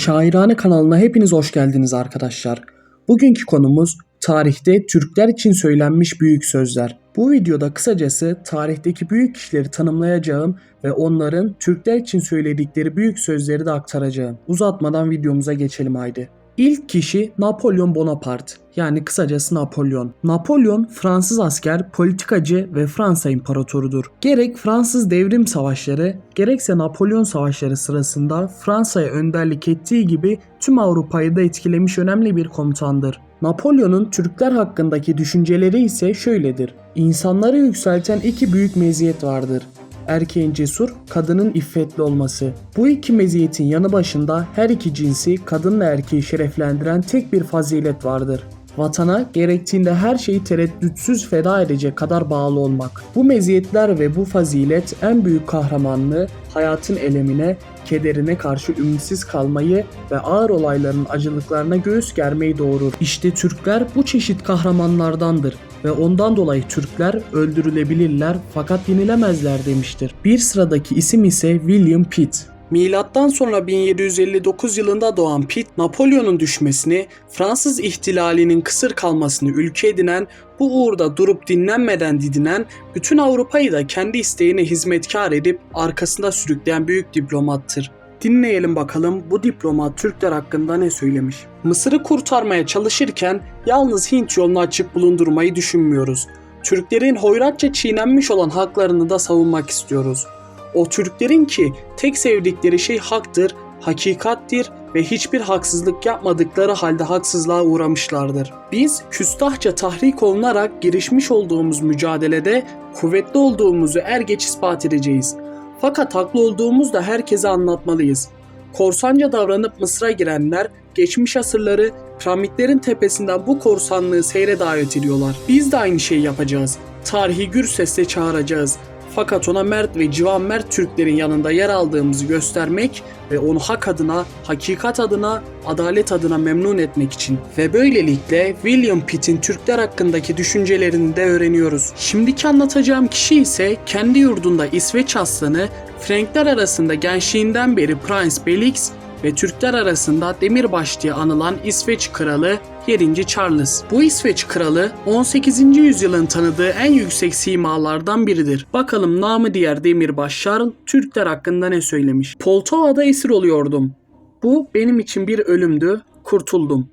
Şairane kanalına hepiniz hoş geldiniz arkadaşlar. Bugünkü konumuz tarihte Türkler için söylenmiş büyük sözler. Bu videoda kısacası tarihteki büyük kişileri tanımlayacağım ve onların Türkler için söyledikleri büyük sözleri de aktaracağım. Uzatmadan videomuza geçelim haydi. İlk kişi Napolyon Bonaparte yani kısacası Napolyon. Napolyon Fransız asker, politikacı ve Fransa imparatorudur. Gerek Fransız devrim savaşları gerekse Napolyon savaşları sırasında Fransa'ya önderlik ettiği gibi tüm Avrupa'yı da etkilemiş önemli bir komutandır. Napolyon'un Türkler hakkındaki düşünceleri ise şöyledir. İnsanları yükselten iki büyük meziyet vardır erkeğin cesur, kadının iffetli olması. Bu iki meziyetin yanı başında her iki cinsi kadınla erkeği şereflendiren tek bir fazilet vardır. Vatana gerektiğinde her şeyi tereddütsüz feda edecek kadar bağlı olmak. Bu meziyetler ve bu fazilet en büyük kahramanlığı, hayatın elemine, kederine karşı ümitsiz kalmayı ve ağır olayların acılıklarına göğüs germeyi doğurur. İşte Türkler bu çeşit kahramanlardandır ve ondan dolayı Türkler öldürülebilirler fakat yenilemezler demiştir. Bir sıradaki isim ise William Pitt. Milattan sonra 1759 yılında doğan Pitt, Napolyon'un düşmesini, Fransız ihtilalinin kısır kalmasını ülke edinen, bu uğurda durup dinlenmeden didinen, bütün Avrupa'yı da kendi isteğine hizmetkar edip arkasında sürükleyen büyük diplomattır. Dinleyelim bakalım bu diplomat Türkler hakkında ne söylemiş. Mısır'ı kurtarmaya çalışırken yalnız Hint yolunu açık bulundurmayı düşünmüyoruz. Türklerin hoyratça çiğnenmiş olan haklarını da savunmak istiyoruz. O Türklerin ki tek sevdikleri şey haktır, hakikattir ve hiçbir haksızlık yapmadıkları halde haksızlığa uğramışlardır. Biz küstahça tahrik olunarak girişmiş olduğumuz mücadelede kuvvetli olduğumuzu er geç ispat edeceğiz. Fakat haklı olduğumuzda herkese anlatmalıyız. Korsanca davranıp Mısır'a girenler geçmiş asırları piramitlerin tepesinden bu korsanlığı seyre davet ediyorlar. Biz de aynı şeyi yapacağız. Tarihi gür sesle çağıracağız. Fakat ona mert ve civan mert Türklerin yanında yer aldığımızı göstermek ve onu hak adına, hakikat adına, adalet adına memnun etmek için. Ve böylelikle William Pitt'in Türkler hakkındaki düşüncelerini de öğreniyoruz. Şimdiki anlatacağım kişi ise kendi yurdunda İsveç aslanı, Frankler arasında gençliğinden beri Prince Belix ve Türkler arasında Demirbaş diye anılan İsveç kralı 7. Charles. Bu İsveç kralı 18. yüzyılın tanıdığı en yüksek simalardan biridir. Bakalım namı diğer Demirbaş Türkler hakkında ne söylemiş? Poltova'da esir oluyordum. Bu benim için bir ölümdü, kurtuldum.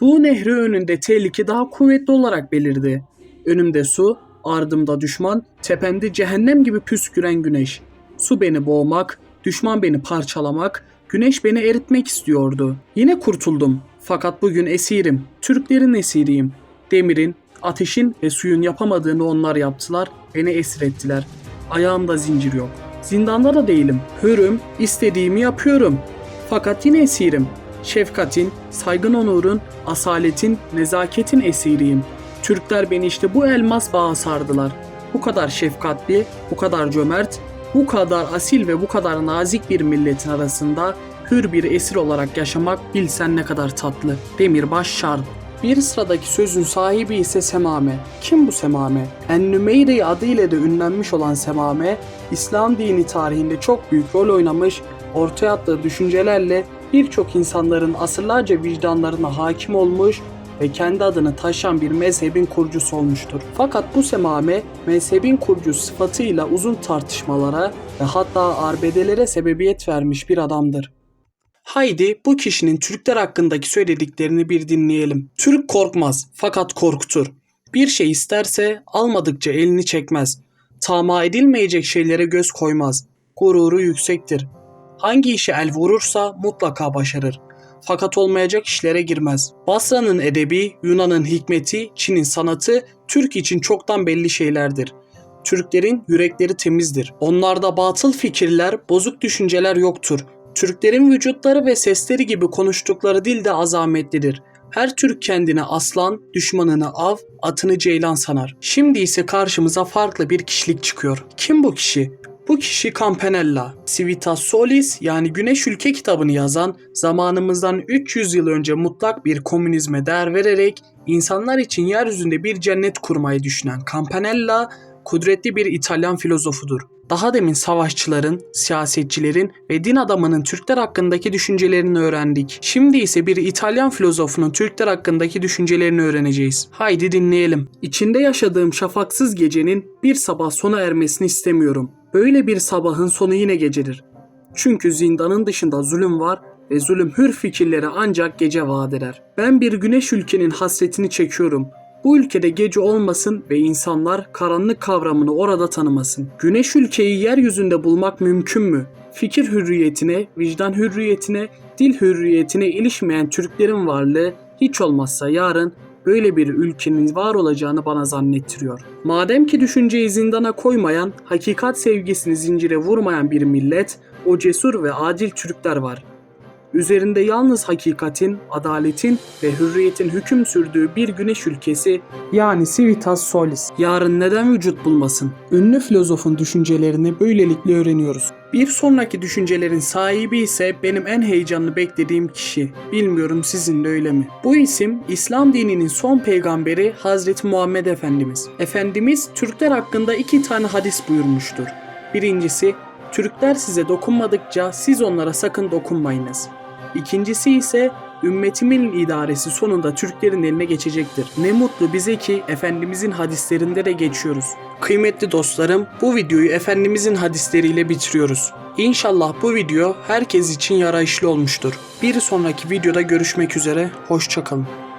Bu nehri önünde tehlike daha kuvvetli olarak belirdi. Önümde su, ardımda düşman, tepemde cehennem gibi püsküren güneş. Su beni boğmak, düşman beni parçalamak, güneş beni eritmek istiyordu. Yine kurtuldum. Fakat bugün esirim. Türklerin esiriyim. Demirin, ateşin ve suyun yapamadığını onlar yaptılar, beni esir ettiler. Ayağımda zincir yok. Zindanda da değilim. Hürüm, istediğimi yapıyorum. Fakat yine esirim. Şefkatin, saygın onurun, asaletin, nezaketin esiriyim. Türkler beni işte bu elmas bağa sardılar. Bu kadar şefkatli, bu kadar cömert, bu kadar asil ve bu kadar nazik bir milletin arasında hür bir esir olarak yaşamak bilsen ne kadar tatlı. Demirbaş Şarl. Bir sıradaki sözün sahibi ise Semame. Kim bu Semame? Ennümeyri adıyla da ünlenmiş olan Semame, İslam dini tarihinde çok büyük rol oynamış, ortaya attığı düşüncelerle birçok insanların asırlarca vicdanlarına hakim olmuş ve kendi adını taşıyan bir mezhebin kurucusu olmuştur. Fakat bu semame mezhebin kurucusu sıfatıyla uzun tartışmalara ve hatta arbedelere sebebiyet vermiş bir adamdır. Haydi bu kişinin Türkler hakkındaki söylediklerini bir dinleyelim. Türk korkmaz fakat korkutur. Bir şey isterse almadıkça elini çekmez. Tama edilmeyecek şeylere göz koymaz. Gururu yüksektir. Hangi işe el vurursa mutlaka başarır fakat olmayacak işlere girmez. Basra'nın edebi, Yunan'ın hikmeti, Çin'in sanatı Türk için çoktan belli şeylerdir. Türklerin yürekleri temizdir. Onlarda batıl fikirler, bozuk düşünceler yoktur. Türklerin vücutları ve sesleri gibi konuştukları dil de azametlidir. Her Türk kendine aslan, düşmanını av, atını ceylan sanar. Şimdi ise karşımıza farklı bir kişilik çıkıyor. Kim bu kişi? Bu kişi Campanella, Civitas Solis yani Güneş Ülke kitabını yazan, zamanımızdan 300 yıl önce mutlak bir komünizme değer vererek insanlar için yeryüzünde bir cennet kurmayı düşünen Campanella kudretli bir İtalyan filozofudur. Daha demin savaşçıların, siyasetçilerin ve din adamının Türkler hakkındaki düşüncelerini öğrendik. Şimdi ise bir İtalyan filozofunun Türkler hakkındaki düşüncelerini öğreneceğiz. Haydi dinleyelim. İçinde yaşadığım şafaksız gecenin bir sabah sona ermesini istemiyorum. Böyle bir sabahın sonu yine gecedir. Çünkü zindanın dışında zulüm var ve zulüm hür fikirlere ancak gece vaat eder. Ben bir güneş ülkenin hasretini çekiyorum. Bu ülkede gece olmasın ve insanlar karanlık kavramını orada tanımasın. Güneş ülkeyi yeryüzünde bulmak mümkün mü? Fikir hürriyetine, vicdan hürriyetine, dil hürriyetine ilişmeyen Türklerin varlığı hiç olmazsa yarın böyle bir ülkenin var olacağını bana zannettiriyor. Madem ki düşünceyi zindana koymayan, hakikat sevgisini zincire vurmayan bir millet, o cesur ve adil Türkler var. Üzerinde yalnız hakikatin, adaletin ve hürriyetin hüküm sürdüğü bir güneş ülkesi yani Civitas Solis yarın neden vücut bulmasın? Ünlü filozofun düşüncelerini böylelikle öğreniyoruz. Bir sonraki düşüncelerin sahibi ise benim en heyecanlı beklediğim kişi. Bilmiyorum sizin de öyle mi? Bu isim İslam dininin son peygamberi Hazreti Muhammed Efendimiz. Efendimiz Türkler hakkında iki tane hadis buyurmuştur. Birincisi Türkler size dokunmadıkça siz onlara sakın dokunmayınız. İkincisi ise ümmetimin idaresi sonunda Türklerin eline geçecektir. Ne mutlu bize ki Efendimizin hadislerinde de geçiyoruz. Kıymetli dostlarım bu videoyu Efendimizin hadisleriyle bitiriyoruz. İnşallah bu video herkes için yarayışlı olmuştur. Bir sonraki videoda görüşmek üzere, hoşçakalın.